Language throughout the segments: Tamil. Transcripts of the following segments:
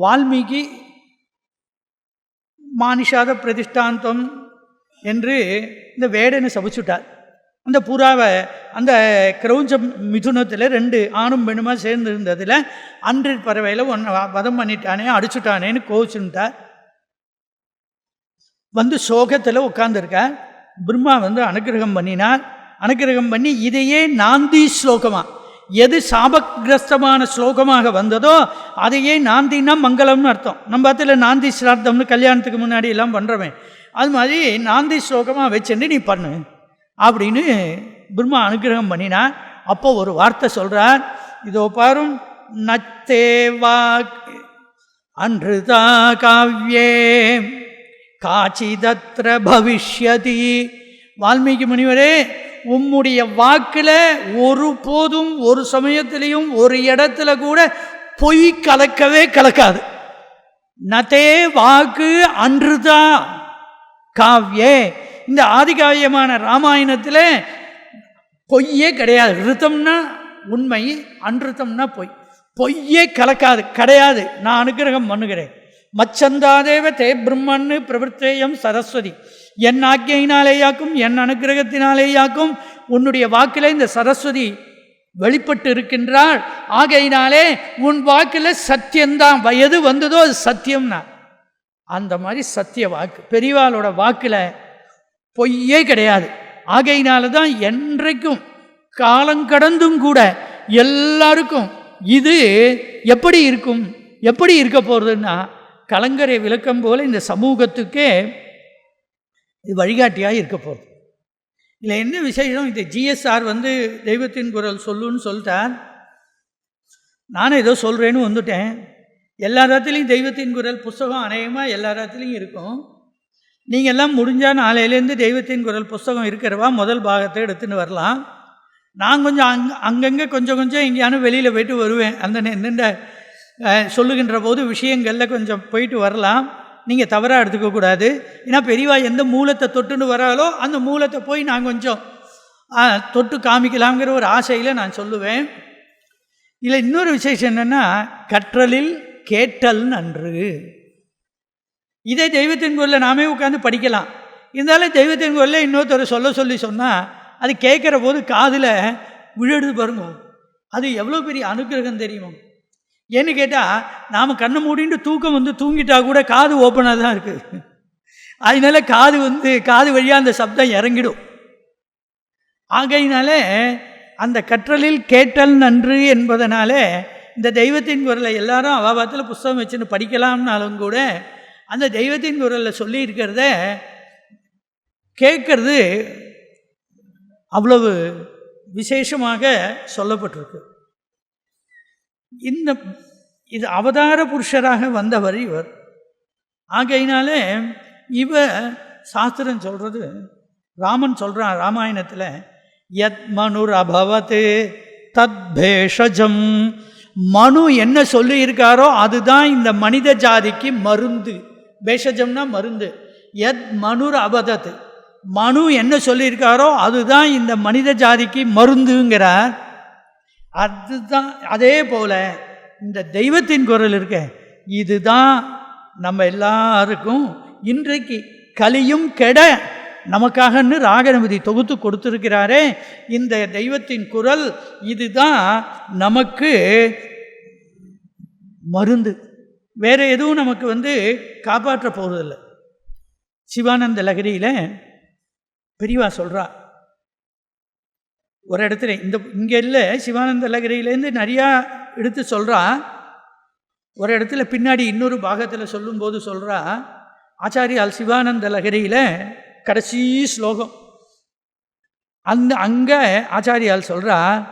வால்மீகி மானிஷாத பிரதிஷ்டாந்தம் என்று இந்த வேடனை சபிச்சுட்டார். அந்த புறாவை அந்த கிரௌஞ்ச மிதுனத்தில் ரெண்டு ஆணும் பெண்ணுமா சேர்ந்து இருந்ததில் அன்று பறவையில் ஒன்று வதம் பண்ணிட்டானே அடிச்சுட்டானேன்னு கோவிச்சுட்டார். வந்து சோகத்தில் உட்காந்துருக்கார் பிரம்மா வந்து அனுக்கிரகம் பண்ணினார். அனுக்கிரகம் பண்ணி இதையே நாந்தி ஸ்லோகமாக எது சாபகிரஸ்தமான ஸ்லோகமாக வந்ததோ அதையே நாந்தின்னா மங்களம்னு அர்த்தம். நம்ம இடத்துல நாந்தி சிரார்த்தம்னு கல்யாணத்துக்கு முன்னாடி எல்லாம் பண்ணுறோமே அது மாதிரி நாந்தி ஸ்லோகமாக வச்சுட்டு நீ பண்ணு அப்படின்னு பிரம்மா அனுகிரகம் பண்ணினார் அப்போ ஒரு வார்த்தை சொல்கிறார் இதோ பாரும் நத்தேவா அன்றுதா காவ்யே காச்சிதத்ர பவிஷ்யதி. வால்மீகி முனிவரே உம்முடைய வாக்கில் ஒரு போதும் ஒரு சமயத்திலையும் ஒரு இடத்துல கூட பொய் கலக்கவே கலக்காது. நதே வாக்கு அன்றுதான் காவ்யே. இந்த ஆதிகாவியமான ராமாயணத்தில் பொய்யே கிடையாது. ரித்தம்னா உண்மை அன்றுத்தம்னா பொய். பொய்யே கலக்காது கிடையாது. நான் அனுகிரகம் பண்ணுகிறேன். மச்சந்தாதேவ தே பிரம்மன்னு பிரவர்த்தேயம் சரஸ்வதி. என் ஆக்கியினாலேயாக்கும் என் அனுகிரகத்தினாலேயாக்கும் உன்னுடைய வாக்கில் இந்த சரஸ்வதி வெளிப்பட்டு இருக்கின்றாள். ஆகையினாலே உன் வாக்கில் சத்தியம்தான். எது வந்ததோ அது சத்தியம்னா. அந்த மாதிரி சத்திய வாக்கு பெரியவாளோட வாக்கில் பொய்யே கிடையாது. ஆகையினால தான் என்றைக்கும் காலங்கடந்தும் கூட எல்லாருக்கும் இது எப்படி இருக்கும்? எப்படி இருக்க போகிறதுன்னா கலங்கரை விளக்கம் போல இந்த சமூகத்துக்கே இது வழிகாட்டியாக இருக்க போகிறது இதில் என்ன விசேஷம்? இந்த ஜிஎஸ்ஆர் வந்து தெய்வத்தின் குரல் சொல்லுன்னு சொல்லிட்டார். நானும் ஏதோ சொல்கிறேன்னு வந்துட்டேன். எல்லா இடத்துலையும் தெய்வத்தின் குரல் புஸ்தகம் அநேகமாக எல்லா இடத்துலையும் இருக்கும். நீங்கள் எல்லாம் முடிஞ்சால் நாளையிலேருந்து தெய்வத்தின் குரல் புஸ்தகம் இருக்கிறவா முதல் பாகத்தை எடுத்துன்னு வரலாம். நான் கொஞ்சம் அங் அங்கங்கே கொஞ்சம் கொஞ்சம் எங்கேயானு வெளியில் போயிட்டு வருவேன். அந்த நின்ற சொல்லுகின்ற போது விஷயங்களில் கொஞ்சம் போயிட்டு வரலாம். நீங்கள் தவறாக எடுத்துக்கக்கூடாது ஏன்னா பெரியவா எந்த மூலத்தை தொட்டுன்னு வராலோ அந்த மூலத்தை போய் நான் கொஞ்சம் தொட்டு காமிக்கலாங்கிற ஒரு ஆசையில் நான் சொல்லுவேன். இதில் இன்னொரு விசேஷம் என்னென்னா கற்றலில் கேட்டல் நன்று. இதே தெய்வத்தின் குரலில் நாமே உட்காந்து படிக்கலாம். இருந்தாலும் தெய்வத்தின் குரலில் இன்னொருத்தர் சொல்ல சொல்லி சொன்னால் அது கேட்குற போது காதில் விழுது பாருங்க. அது எவ்வளோ பெரிய அனுகிரகம் தெரியுமா. ஏன்னு கேட்டால் நாம் கண்ணை மூடிட்டு தூக்கம் வந்து தூங்கிட்டா கூட காது ஓப்பனாக தான் இருக்குது அதனால காது வந்து காது வழியாக அந்த சப்தம் இறங்கிடும். ஆகையினால அந்த கற்றலில் கேட்டல் நன்று என்பதனால இந்த தெய்வத்தின் குரலை எல்லாரும் அவாபாத்தில் புஸ்தகம் வச்சுன்னு படிக்கலாம்னாலும் கூட அந்த தெய்வத்தின் குரலில் சொல்லியிருக்கிறத கேட்கறது அவ்வளவு விசேஷமாக சொல்லப்பட்டிருக்கு. இந்த இது அவதார புருஷராக வந்தவர் இவர். ஆகையினாலே இவ சாஸ்திரம் சொல்கிறது ராமன் சொல்கிறான் ராமாயணத்தில் யத் மனுர் அபவத்து தத் பேஷஜம். மனு என்ன சொல்லியிருக்காரோ அதுதான் இந்த மனித ஜாதிக்கு மருந்து. பேஷஜம்னா மருந்து. எத் மனுர் அபதத்து மனு என்ன சொல்லியிருக்காரோ அதுதான் இந்த மனித ஜாதிக்கு மருந்துங்கிறார். அதுதான் அதே போல் இந்த தெய்வத்தின் குரல் இருக்க இதுதான் நம்ம எல்லாருக்கும் இன்றைக்கு கலியும் கெட நமக்காகன்னு ராகநபதி தொகுத்து கொடுத்துருக்கிறாரே. இந்த தெய்வத்தின் குரல் இதுதான் நமக்கு மருந்து. வேறு எதுவும் நமக்கு வந்து காப்பாற்ற போகிறதில்ல சிவானந்த லகரியில் பெரியவா சொல்கிறா ஒரு இடத்துல இந்த இங்கே இல்லை சிவானந்த லகரியிலேருந்து நிறையா எடுத்து சொல்கிறா ஒரு இடத்துல பின்னாடி இன்னொரு பாகத்தில் சொல்லும்போது சொல்கிறா ஆச்சாரியால் சிவானந்த லகரியில் கடைசி ஸ்லோகம். அந்த அங்கே ஆச்சாரியால் சொல்கிறா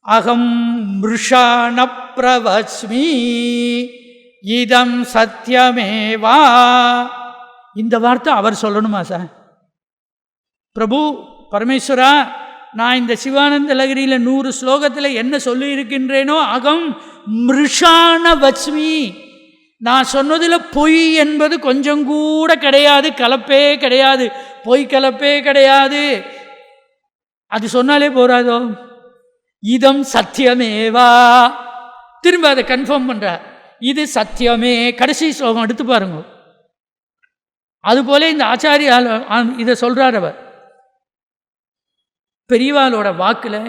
அகம் மிருஷான பிரவஸ்மி இதம் சத்தியமேவா இந்த வார்த்தை அவர் சொல்லணுமா சார்? பிரபு பரமேஸ்வரா நான் இந்த சிவானந்த லகிரியில் நூறு ஸ்லோகத்தில் என்ன சொல்லி இருக்கின்றேனோ அகம் மிருஷான வச்மி. நான் சொன்னதில் பொய் என்பது கொஞ்சம் கூட கிடையாது கலப்பே கிடையாது. பொய் கலப்பே கிடையாது. அது சொன்னாலே போராதோ இதம் சத்தியமேவா? திரும்ப அதை கன்ஃபார்ம் பண்ணுற இது சத்தியமே. கடைசி ஸ்லோகம் எடுத்து பாருங்க. அதுபோல இந்த ஆச்சாரியால் இதை சொல்கிறார் அவர். பெரியவாளோட வாக்கில்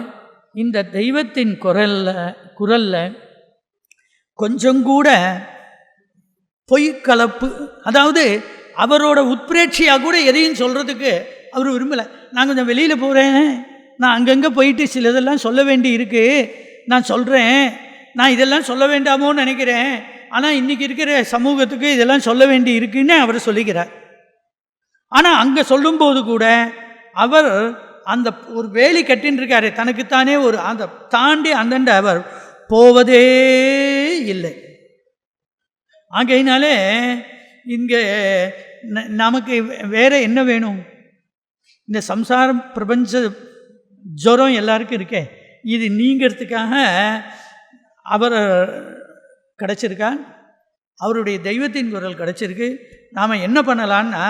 இந்த தெய்வத்தின் குரலில் குரலில் கொஞ்சம் கூட பொய்க்கலப்பு அதாவது அவரோட உட்பிரேட்சியாக கூட எதையும் சொல்கிறதுக்கு அவர் விரும்பலை. நான் கொஞ்சம் வெளியில் போகிறேன் நான் அங்கங்கே போயிட்டு சிலதெல்லாம் சொல்ல வேண்டி இருக்குது நான் சொல்கிறேன் நான் இதெல்லாம் சொல்ல வேண்டாமோன்னு நினைக்கிறேன். ஆனால் இன்றைக்கி இருக்கிற சமூகத்துக்கு இதெல்லாம் சொல்ல வேண்டி இருக்குன்னு அவர் சொல்லிக்கிறார். ஆனால் அங்கே சொல்லும்போது கூட அவர் அந்த ஒரு வேலி கட்டின்னு இருக்காரு தனக்குத்தானே ஒரு அந்த தாண்டி அந்தண்ட அவர் போவதே இல்லை. ஆகையினாலே இங்கே நமக்கு வேற என்ன வேணும்? இந்த சம்சாரம் பிரபஞ்ச ஜுரம் எல்லாருக்கும் இருக்கே. இது நீங்கிறதுக்காக அவர் கிடச்சிருக்கான் அவருடைய தெய்வத்தின் குரல் கிடச்சிருக்கு. நாம் என்ன பண்ணலான்னா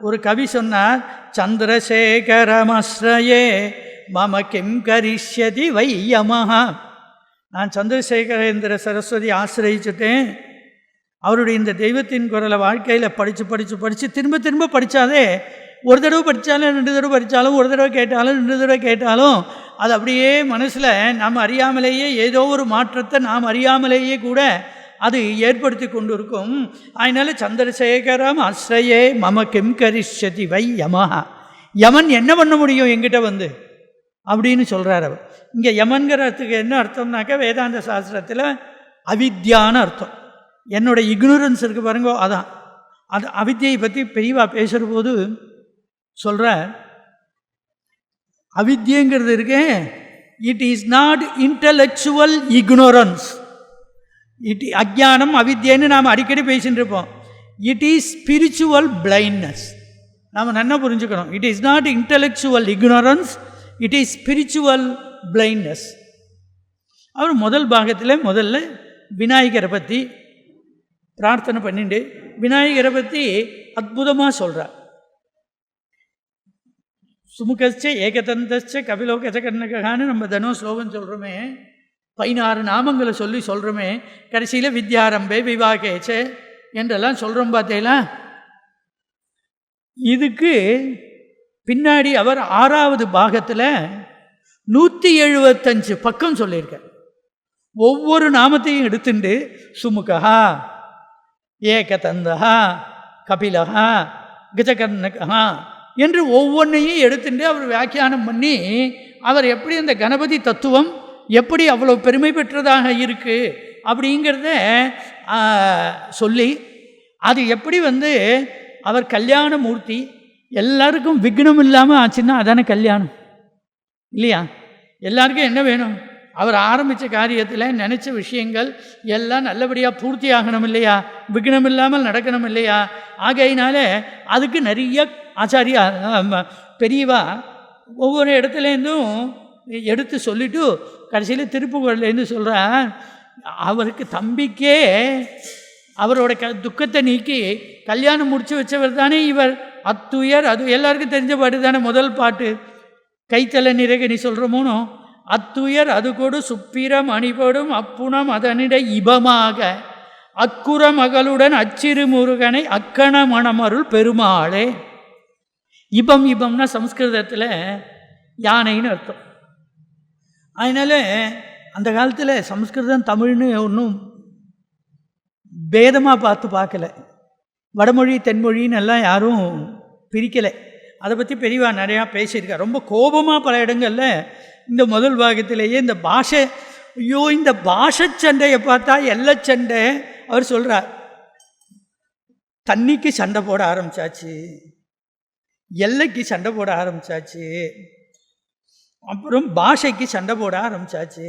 ஒரு கவி சொன்னார் சந்திரசேகரமஸ்ரயே மம கிம் கரிஷ்யதி வையமஹா. நான் சந்திரசேகரேந்திர சரஸ்வதி ஆசிரயிச்சுட்டேன். அவருடைய இந்த தெய்வத்தின் குரலை வாழ்க்கையில் படித்து படித்து படித்து திரும்ப திரும்ப படித்தாலே ஒரு தடவை படித்தாலும் ரெண்டு தடவை படித்தாலும் ஒரு தடவை கேட்டாலும் ரெண்டு தடவை கேட்டாலும் அது அப்படியே மனசில் நாம் அறியாமலேயே ஏதோ ஒரு மாற்றத்தை நாம் அறியாமலேயே கூட அது ஏற்படுத்தி கொண்டு இருக்கும் அதனால சந்திரசேகரம் அஸ்ரையே மம கிம் கரிஷதி வை யமஹா. யமன் என்ன பண்ண முடியும் எங்கிட்ட வந்து? அப்படின்னு சொல்கிறார் அவர். இங்கே யமன்கிறதுக்கு என்ன அர்த்தம்னாக்கா வேதாந்த சாஸ்திரத்தில் அவித்யான அர்த்தம். என்னோட இக்னோரன்ஸ் இருக்கு பாருங்கோ அதான். அது அவித்தியை பற்றி பெரியவா பேசுகிற போது சொல்கிற அவித்யங்கிறது இருக்கே it is not intellectual ignorance it அஜ்ஞானம் அவித்யன்னு நாம் அடிக்கடி பேசிகிட்டு இருப்போம் இட் இஸ் ஸ்பிரிச்சுவல் பிளைண்ட்னஸ் நாம் நல்லா புரிஞ்சுக்கணும். It is not intellectual ignorance it is spiritual blindness அவர் முதல் பாகத்தில் முதல்ல விநாயகரை பற்றி பிரார்த்தனை பண்ணிட்டு விநாயகரை பற்றி அற்புதமாக சொல்கிறார் சுமுகச்ச ஏகதந்தச்ச கபிலோ நம்ம தினம் ஸ்லோகம் சொல்கிறோமே பதினாறு நாமங்களை சொல்லி சொல்கிறோமே கடைசியில் வித்யாரம்பே விவாகேச்சே என்றெல்லாம் சொல்கிறோம் பார்த்தீங்களா? இதுக்கு பின்னாடி அவர் ஆறாவது பாகத்தில் நூற்றி எழுபத்தஞ்சு பக்கம் சொல்லியிருக்கார். ஒவ்வொரு நாமத்தையும் எடுத்துண்டு சுமுகா ஏகதந்தா கபிலகா கஜகர்ணகா என்று ஒவ்வொன்றையும் எடுத்துட்டு அவர் வியாக்கியானம் பண்ணி அவர் எப்படி அந்த கணபதி தத்துவம் எப்படி அவ்வளோ பெருமை பெற்றதாக இருக்குது அப்படிங்கிறத சொல்லி அது எப்படி வந்து அவர் கல்யாண மூர்த்தி எல்லாருக்கும் விக்னம் இல்லாமல் ஆச்சுன்னா அதானே கல்யாணம்? இல்லையா? எல்லாருக்கும் என்ன வேணும்? அவர் ஆரம்பித்த காரியத்தில் நினச்ச விஷயங்கள் எல்லாம் நல்லபடியாக பூர்த்தி ஆகணும் இல்லையா? விக்னம் இல்லாமல் நடக்கணும் இல்லையா? ஆகையினால அதுக்கு நிறைய ஆச்சாரியா பெரியவா ஒவ்வொரு இடத்துலேருந்தும் எடுத்து சொல்லிட்டு கடைசியில் திருப்புகழ்லேருந்து சொல்கிறார் அவருக்கு தம்பிக்கே அவரோட க துக்கத்தை நீக்கி கல்யாணம் முடிச்சு வச்சவர் தானே இவர். அத்துயர் அது எல்லாருக்கும் தெரிஞ்ச பாட்டு தானே முதல் பாட்டு. கைத்தல நிரகினி சொல்கிறமோனோ அத்துயர் அது கொடு சுப்பிரம் அணிபடும் அப்புணம் அதனிட இபமாக. அக்குற மகளுடன் அச்சிறு முருகனை அக்கண மணமருள் பெருமாளே. இபம் இபம்னா சம்ஸ்கிருதத்தில் யானைன்னு அர்த்தம். அதனால அந்த காலத்தில் சம்ஸ்கிருதம் தமிழ்னு ஒன்றும் பேதமாக பார்த்து பார்க்கல. வடமொழி தென்மொழின்னு எல்லாம் யாரும் பிரிக்கலை. அதை பற்றி பெரியவா நிறையா பேசியிருக்கா. ரொம்ப கோபமாக பல இடங்களில் இந்த முதல் பாகத்திலேயே இந்த பாஷை ஐயோ இந்த பாஷை சண்டையை பார்த்தா எல்லை சண்டை அவர் சொல்கிறார் தண்ணிக்கு சண்டை போட ஆரம்பிச்சாச்சு எல்லைக்கு சண்டை போட ஆரம்பிச்சாச்சு. அப்புறம் பாஷைக்கு சண்டை போட ஆரம்பிச்சாச்சு.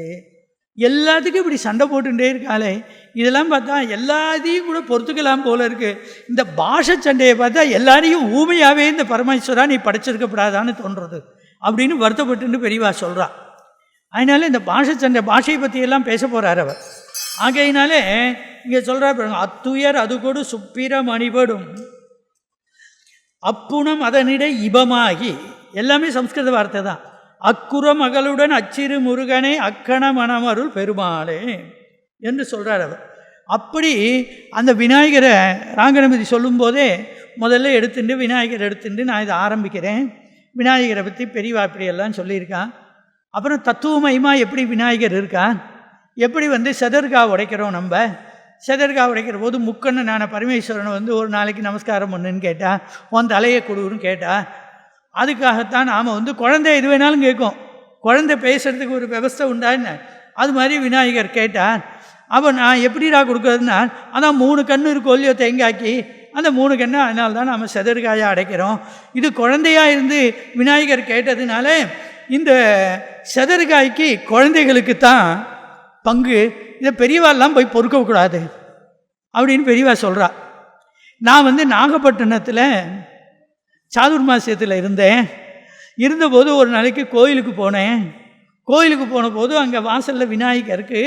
எல்லாத்துக்கும் இப்படி சண்டை போட்டுட்டே இருக்காளே. இதெல்லாம் பார்த்தா எல்லாத்தையும் கூட பொறுத்துக்கலாம் போல இருக்கு. இந்த பாஷை சண்டையை பார்த்தா எல்லாரையும் ஊமையாகவே இந்த பரமேஸ்வரா நீ படைச்சிருக்கப்படாதான்னு தோன்றது அப்படின்னு வருத்தப்பட்டுன்னு பெரியவா சொல்கிறா அதனால இந்த பாஷை சண்டை பாஷையை பற்றியெல்லாம் பேச போகிறார் அவர். ஆகையினாலே இங்கே சொல்கிறா பாருங்க அத்துயர் அது கூட சுப்பிரம் அணிபடும். அப்புணம் அதனிட இபமாகி. எல்லாமே சம்ஸ்கிருத வார்த்தை தான். அக்குற மகளுடன் அச்சிறு முருகனை அக்கண மணமருள் பெருமாளே என்று சொல்கிறார் அவர். அப்படி அந்த விநாயகரை ராங்கநபதி சொல்லும்போதே முதல்ல எடுத்துட்டு விநாயகர் எடுத்துட்டு நான் இதை ஆரம்பிக்கிறேன். விநாயகரை பற்றி பெரியவா இப்படியெல்லாம் சொல்லியிருக்கான் அப்புறம் தத்துவமயமாக எப்படி விநாயகர் இருக்கான் எப்படி வந்து செதர்கா உடைக்கிறோம் நம்ம? செதர்கா உடைக்கிற போது முக்கண்ணு நான் பரமேஸ்வரனை வந்து ஒரு நாளைக்கு நமஸ்காரம் பண்ணுன்னு கேட்டால் உன் தலையை கொடுன்னு கேட்டால் அதுக்காகத்தான் நாம் வந்து குழந்தை எது வேணாலும் கேட்கும். குழந்தை பேசுறதுக்கு ஒரு விவஸ்தை என்ன? அது மாதிரி விநாயகர் கேட்டான் அப்போ நான் எப்படிடா கொடுக்குறதுன்னா அதான் மூணு கண்ணு இருக்கும் இல்லையோ தேங்காய்க்கு. அந்த மூணு கண்ணை அதனால தான் நம்ம செதற்காயை அடைக்கிறோம். இது குழந்தையா இருந்து விநாயகர் கேட்டதுனால இந்த செதற்காய்க்கு குழந்தைகளுக்கு தான் பங்கு. இதை பெரியவாலாம் போய் பொறுக்கக்கூடாது. அப்படின்னு பெரியவா சொல்கிறா நான் வந்து நாகப்பட்டினத்தில் சாதுர்மாசியத்தில் இருந்தேன். இருந்தபோது ஒரு நாளைக்கு கோயிலுக்கு போனேன். கோயிலுக்கு போன போது அங்கே வாசலில் விநாயகருக்கு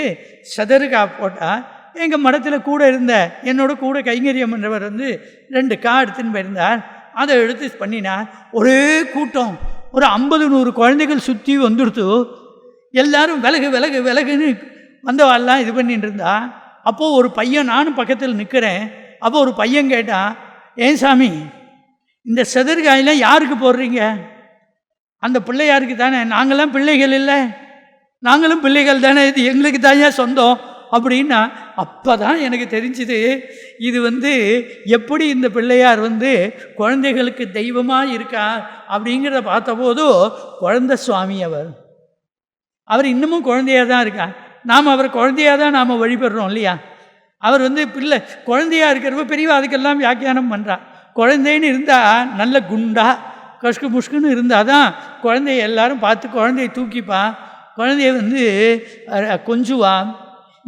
சதருக்கா போட்டால் எங்கள் மடத்தில் கூட இருந்த என்னோட கூட கைங்கரியம் என்றவர் வந்து ரெண்டு கா எடுத்துன்னு போயிருந்தார். அதை எடுத்து பண்ணினார். ஒரே கூட்டம். ஒரு ஐம்பது நூறு குழந்தைகள் சுற்றி வந்துடுத்து. எல்லாரும் விலகு விலகு விலகுன்னு வந்தவாள்லாம் இது பண்ணிட்டு இருந்தா. அப்போது ஒரு பையன் நானும் பக்கத்தில் நிற்கிறேன் அப்போ ஒரு பையன் கேட்டான் ஏன் சாமி இந்த செதற்காயெல்லாம் யாருக்கு போடுறீங்க? அந்த பிள்ளையாருக்கு தானே? நாங்களாம் பிள்ளைகள் இல்லை. நாங்களும் பிள்ளைகள் தானே. இது எங்களுக்கு தானே சொந்தம். அப்படின்னா அப்போ தான் எனக்கு தெரிஞ்சுது இது வந்து எப்படி இந்த பிள்ளையார் வந்து குழந்தைகளுக்கு தெய்வமாக இருக்கா அப்படிங்கிறத பார்த்தபோது குழந்தை சுவாமி அவர். அவர் இன்னமும் குழந்தையாக தான் இருக்கார் நாம் அவர் குழந்தையாக தான் நாம் வழிபடுறோம் இல்லையா? அவர் வந்து பிள்ளை குழந்தையாக இருக்கிறப்ப பெரியவா அதுக்கெல்லாம் வியாக்கியானம் பண்ணுறா குழந்தைன்னு இருந்தால் நல்ல குண்டா கஷ்கு புஷ்குன்னு இருந்தால் தான் குழந்தைய எல்லாரும் பார்த்து குழந்தைய தூக்கிப்பான். குழந்தைய வந்து கொஞ்சுவான்.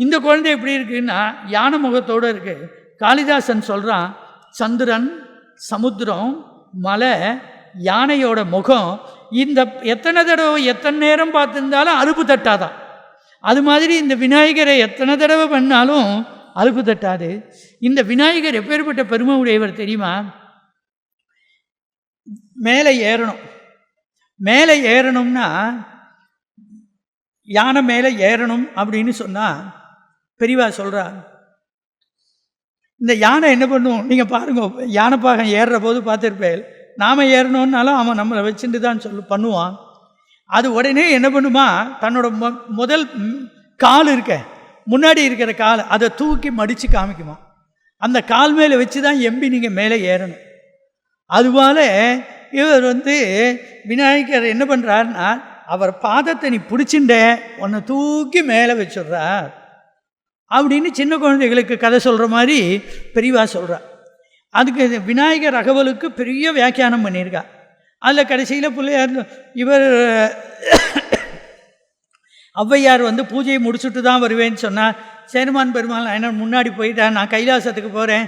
இந்த குழந்தை எப்படி இருக்குன்னா யானை முகத்தோடு இருக்குது காளிதாசன் சொல்கிறான் சந்திரன் சமுத்திரம் மலை யானையோட முகம் இந்த எத்தனை தடவை எத்தனை நேரம் பார்த்துருந்தாலும் அறுப்பு தட்டாதான். அது மாதிரி இந்த விநாயகரை எத்தனை தடவை பண்ணாலும் அலுப்பு தட்டாது. இந்த விநாயகர் எப்பேற்பட்ட பெருமை உடையவர் தெரியுமா? மேலே ஏறணும். மேலே ஏறணும்னா யானை மேலே ஏறணும் அப்படின்னு சொன்னால் பெரியவா சொல்கிறா இந்த யானை என்ன பண்ணும்? நீங்கள் பாருங்க யானைப்பாகம் ஏறுற போது பார்த்துருப்பேன். நாம் ஏறணும்னாலும் அவன் நம்மளை வச்சுட்டு தான் சொல்லு பண்ணுவான். அது உடனே என்ன பண்ணுமா? தன்னோட மொ முதல் கால் இருக்க முன்னாடி இருக்கிற கால் அதை தூக்கி மடித்து காமிக்குமா? அந்த கால் மேலே வச்சு தான் எம்பி நீங்கள் மேலே ஏறணும். அதுபோல் இவர் வந்து விநாயகர் என்ன பண்ணுறாருன்னா அவர் பாதத்தை நீ பிடிச்சிண்ட உன்னை தூக்கி மேலே வச்சுடுறார். அப்படின்னு சின்ன குழந்தைகளுக்கு கதை சொல்கிற மாதிரி பெரியவா சொல்கிறார் அதுக்கு விநாயகர் அகவலுக்கு பெரிய வியாக்கியானம் பண்ணியிருக்கா. அதில் கடைசியில் பிள்ளையார் இவர் ஔவையார் வந்து பூஜையை முடிச்சுட்டு தான் வருவேன்னு சொன்னால் சேருமான் பெருமாள் என்ன முன்னாடி போயிட்டேன் நான் கைலாசத்துக்கு போகிறேன்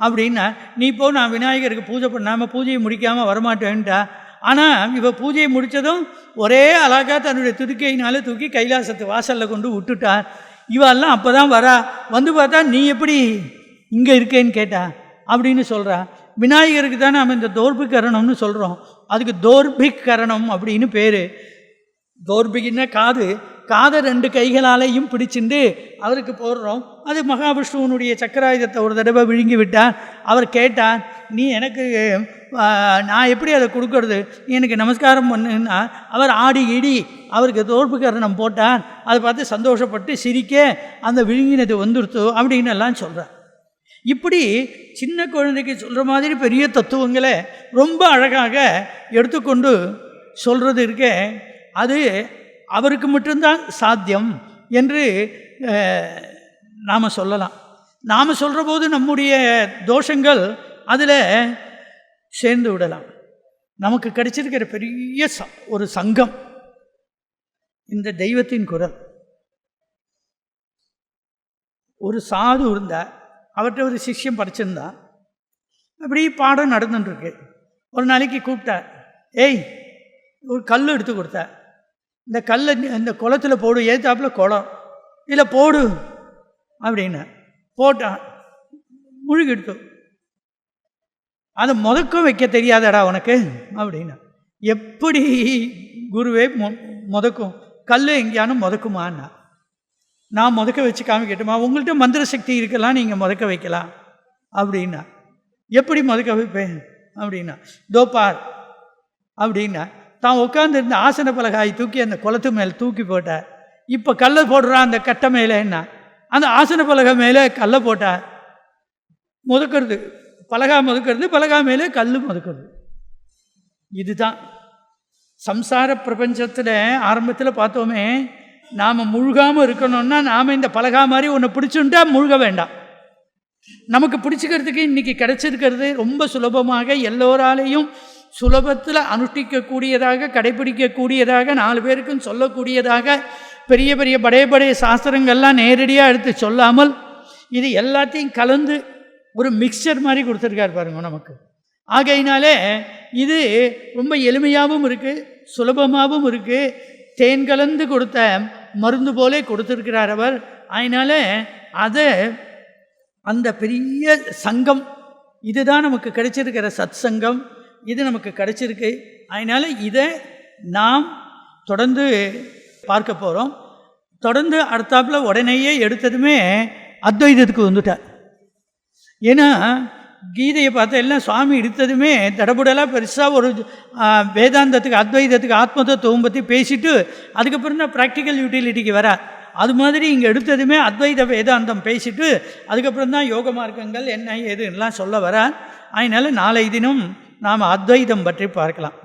அப்படின்னா நீ போ நான் விநாயகருக்கு பூஜை பண்ணாமல் பூஜையை முடிக்காமல் வரமாட்டேன்ட்டா ஆனால் இப்போ பூஜையை முடித்ததும் ஒரே அழகாக தன்னுடைய துதுக்கையினால தூக்கி கைலாசத்து வாசலில் கொண்டு விட்டுட்டார் இவெல்லாம் அப்போ தான் வரா. வந்து பார்த்தா நீ எப்படி இங்கே இருக்கேன்னு கேட்டா? அப்படின்னு சொல்கிறா விநாயகருக்கு தான் நம்ம இந்த தோர்பிகரணம்னு சொல்கிறோம் அதுக்கு தோர்பிகரணம் அப்படின்னு பேர். தோர்பிகின்னா காது காதை ரெண்டு கைகளாலையும் பிடிச்சிண்டு அவருக்கு போடுறோம். அது மகாவிஷ்ணுவனுடைய சக்கராயுதத்தை ஒரு தடவை விழுங்கி விட்டார் அவர் கேட்டார் நீ எனக்கு நான் எப்படி அதை கொடுக்கறது? எனக்கு நமஸ்காரம் பண்ணுன்னா அவர் ஆடி இடி அவருக்கு தோற்புக்கரணம் போட்டார். அதை பார்த்து சந்தோஷப்பட்டு சிரிக்க அந்த விழுங்கினது வந்துடுத்து அப்படின்னு எல்லாம் சொல்கிறார் இப்படி சின்ன குழந்தைக்கு சொல்கிற மாதிரி பெரிய தத்துவங்களை ரொம்ப அழகாக எடுத்துக்கொண்டு சொல்கிறது இருக்க அது அவருக்கு மட்டும்தான் சாத்தியம் என்று நாம் சொல்லலாம். நாம் சொல்கிற போது நம்முடைய தோஷங்கள் அதில் சேர்ந்து விடலாம். நமக்கு கிடைச்சிருக்கிற பெரிய ச ஒரு சங்கம் இந்த தெய்வத்தின் குரல். ஒரு சாது இருந்தார் அவர்கிட்ட ஒரு சிஷ்யம் படிச்சிருந்தான் அப்படி பாடம் நடந்துட்டுருக்கு. ஒரு நாளைக்கு கூப்பிட்டார் ஏய் ஒரு கல் எடுத்து கொடுத்தார் இந்த கல்லை நீ இந்த குளத்துல போடு ஏத்தாப்புல குளம். இல்லை போடு அப்படின்னு போட்டான் முழுகிட்டு அதை முதக்கம் வைக்க தெரியாதடா உனக்கு அப்படின்னா. எப்படி குருவே மொ முதக்கும் கல் எங்கேயானும் முதக்குமான்னா. நான் முதக்க வச்சு காமிக்கட்டுமா? உங்கள்கிட்ட மந்திர சக்தி இருக்கலாம் நீங்கள் முதக்க வைக்கலாம். அப்படின்னா. எப்படி முதக்க வைப்பேன்? அப்படின்னா தோப்பார் அப்படின்னா தான் உட்காந்துருந்த ஆசன பலகாய் தூக்கி அந்த குளத்து மேலே தூக்கி போட்டார் இப்போ கல்லை போடுறான் அந்த கட்டை மேலே என்ன? அந்த ஆசன பலகை மேலே கல்லை போட்டார் முதுக்கிறது பலகா முதுக்கிறது பலகா மேலே கல் முதுக்கிறது. இதுதான். சம்சார பிரபஞ்சத்தில் ஆரம்பத்தில் பார்த்தோமே நாம் முழுகாமல் இருக்கணும்னா நாம் இந்த பலகா மாதிரி ஒன்று பிடிச்சுட்டா முழுக வேண்டாம். நமக்கு பிடிச்சிக்கிறதுக்கு இன்றைக்கி கிடைச்சிருக்கிறது ரொம்ப சுலபமாக எல்லோராலையும் சுலபத்தில் அனுஷ்டிக்கக்கூடியதாக கடைபிடிக்கக்கூடியதாக நாலு பேருக்கும் சொல்லக்கூடியதாக பெரிய பெரிய படைய படைய சாஸ்திரங்கள்லாம் நேரடியாக எடுத்து சொல்லாமல் இது எல்லாத்தையும் கலந்து ஒரு மிக்சர் மாதிரி கொடுத்துருக்காரு பாருங்க நமக்கு. ஆகையினாலே இது ரொம்ப எளிமையாகவும் இருக்குது சுலபமாகவும் இருக்குது தேன் கலந்து கொடுத்த மருந்து போலே கொடுத்துருக்கிறார் அவர். அதனால் அதை அந்த பெரிய சங்கம் இதுதான் நமக்கு கிடைச்சிருக்கிற சத் சங்கம் இது நமக்கு கிடச்சிருக்கு. அதனால் இதை நாம் தொடர்ந்து பார்க்க போகிறோம் தொடர்ந்து அடுத்தாப்பில் உடனேயே எடுத்ததுமே அத்வைதத்துக்கு வந்துட்டார். ஏன்னா கீதையை பார்த்த எல்லாம் சுவாமி எடுத்ததுமே தடபுடலாக பெருசாக ஒரு வேதாந்தத்துக்கு அத்வைதத்துக்கு ஆத்ம தத்துவம் பற்றி பேசிட்டு அதுக்கப்புறம் தான் ப்ராக்டிக்கல் யூட்டிலிட்டிக்கு வர அது மாதிரி இங்கே எடுத்ததுமே அத்வைத வேதாந்தம் பேசிட்டு அதுக்கப்புறம் தான் யோக மார்க்கங்கள் என்ன ஏது சொல்ல வர அதனால் நாளை தினம் நாம் அத்வைதம் பற்றி பார்க்கலாம்.